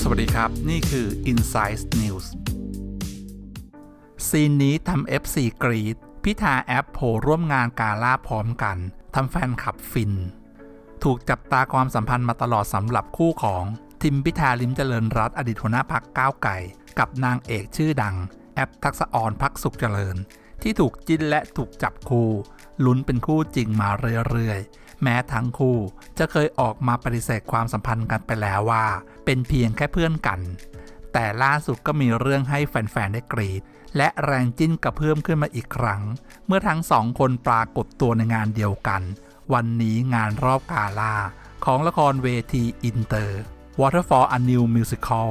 สวัสดีครับ นี่คือ Insight News ซีนนี้ทำ FC กรีดพิธาแอปโผร่วมงานกาล่าพร้อมกันทำแฟนคลับฟิน ถูกจับตาความสัมพันธ์มาตลอดสำหรับคู่ของทิมพิธาลิมเจริญรัตอดีตหัวหน้าพักก้าวไก่ กับนางเอกชื่อดัง แอปทักษะออนพักสุขเจริญ ที่ถูกจิ้นและถูกจับคู่ ลุ้นเป็นคู่จริงมาเรื่อยๆ แม้ทั้งคู่จะเคยออกมาปฏิเสธความสัมพันธ์กันไปแล้วว่า เป็นเพียงแค่เพื่อนกัน แต่ล่าสุดก็มีเรื่องให้แฟนๆได้กรีด และแรงจิ้นกระเพิ่มขึ้นมาอีกครั้ง เมื่อทั้งสองคนปรากฏตัวในงานเดียวกัน วันนี้งานรอบกาลาของละครเวทีอินเตอร์ Waterfall a New Musical